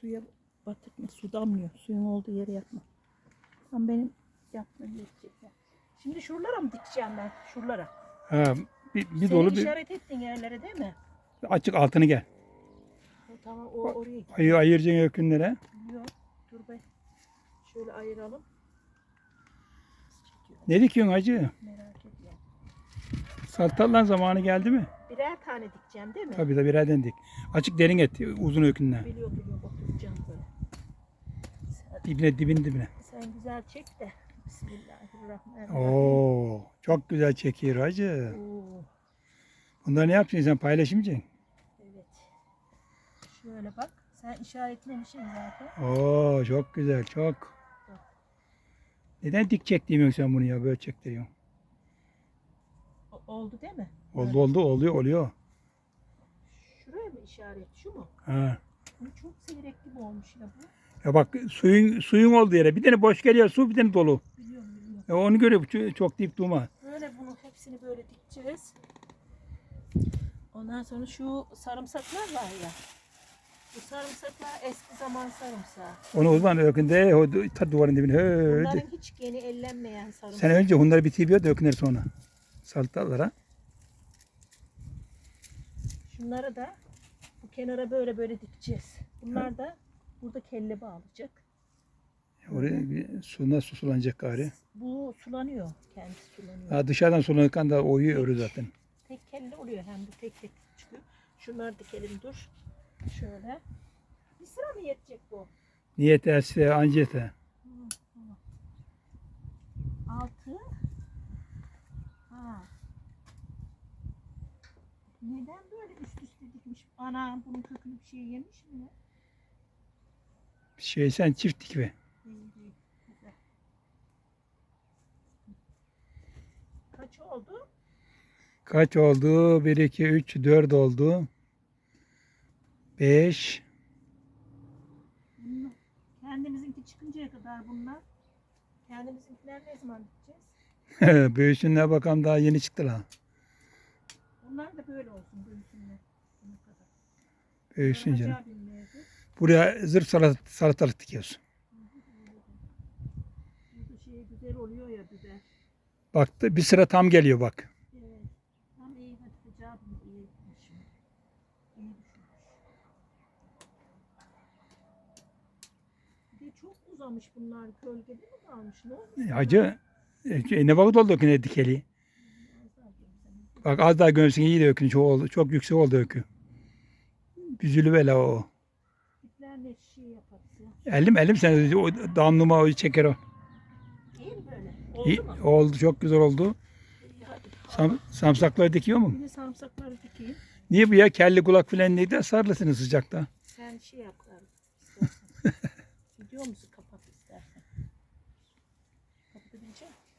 suya batırma. Su damlıyor. Suyun olduğu yere yapma. Tam benim yapmam gerekecek. Şimdi şuralara mı dikeceğim ben? Şuralara. Ha, bir, bir Senin dolu bir işaret ettiğin yerlere değil mi? açık altını gel. O, tamam o oraya gidiyor. Ayı ayıracaksın ökünlere. Yok. Dur be. Şöyle ayıralım. Ne dikiyorsun hacı? Merak ediyorum. Salatalan zamanı geldi mi? Birer tane dikeceğim değil mi? Tabii da birerden dik. Açık derin et uzun ökünle. Biliyorum biliyorum oturacağım böyle. Sen, Dibine dibin dibine. sen güzel çek de. Bismillahirrahmanirrahim. Oo, çok güzel çekiyor hacı. Oo, Bunları ne yapacaksın sen paylaşmayacaksın? evet. Şöyle bak. Sen işaretlemişsin zaten. Oo, çok güzel çok. Neden dik çek demiyorsun sen bunu ya böyle? O- oldu değil mi? Oldu oldu oluyor oluyor. Şuraya mı işaret? Şu mu? Ha. Bu çok seyrek gibi olmuş ya bu. Ya bak suyun suyun olduğu yere bir tane boş geliyor su bir tane dolu. Biliyorum biliyorum. Ya onu görüyor çok, çok deyip durma. Böyle bunu hepsini böyle dikeceğiz. Ondan sonra şu sarımsaklar var ya. Bu sarımsaklar eski zaman sarımsağı. Onu o zaman ökünde o ta duvarın dibine. Bunların hiç yeni ellenmeyen sarımsak. Sen önce onları bitiriyor da ökünler sonra. Salatalara. Şunları da bu kenara böyle böyle dikeceğiz. Bunlar da burada kelle bağlayacak. Oraya bir su nasıl sulanacak gari. Bu sulanıyor. Kendisi sulanıyor. Ha, dışarıdan sulanırken da oyuyor örü zaten. Tek kelle oluyor hem de tek tek çıkıyor. Şunları dikelim dur. Şöyle. Bir sıra mı yetecek bu? Niyet etse ancete. Altı. Ha. Neden böyle üst üste dikmiş? Ana bunun kökünü bir şey yemiş mi? ya? Şey sen çift dikme. Değil değil. Güzel. Kaç oldu? Kaç oldu? 1, 2, 3, 4 oldu. 5. Bunlar. Kendimizinki çıkıncaya kadar bunlar. Kendimizinkiler ne zaman dikeceğiz? Büyüsünler bakalım daha yeni çıktılar. Bunlar da böyle olsun büyüsünler. Büyüsün canım. Buraya zırh salat, salatalık dikiyoruz. Bu şey güzel oluyor ya biber. Bak bir sıra tam geliyor bak. Evet. Tam iyi Hatice abim iyi etmiş. İyi düşünmüş. Bir de çok uzamış bunlar. Gölgede mi kalmış? Ne olmuş? Hacı e, ne vakit oldu öküne dikeli? Bak az daha gömsün iyi de ökün çok oldu. Çok yüksek oldu ökü. Büzülü vela o. İplerle şey. Elim elim sen o damluma o çeker o. İyi mi böyle? Oldu mu? oldu çok güzel oldu. Sam, samsakları dikiyor mu? Şimdi sarımsakları dikeyim. Niye bu ya kelli kulak filan neydi sarılsınız sıcakta. Sen şey yap. lan. Video musun kapat istersen. Kapatabilecek misin?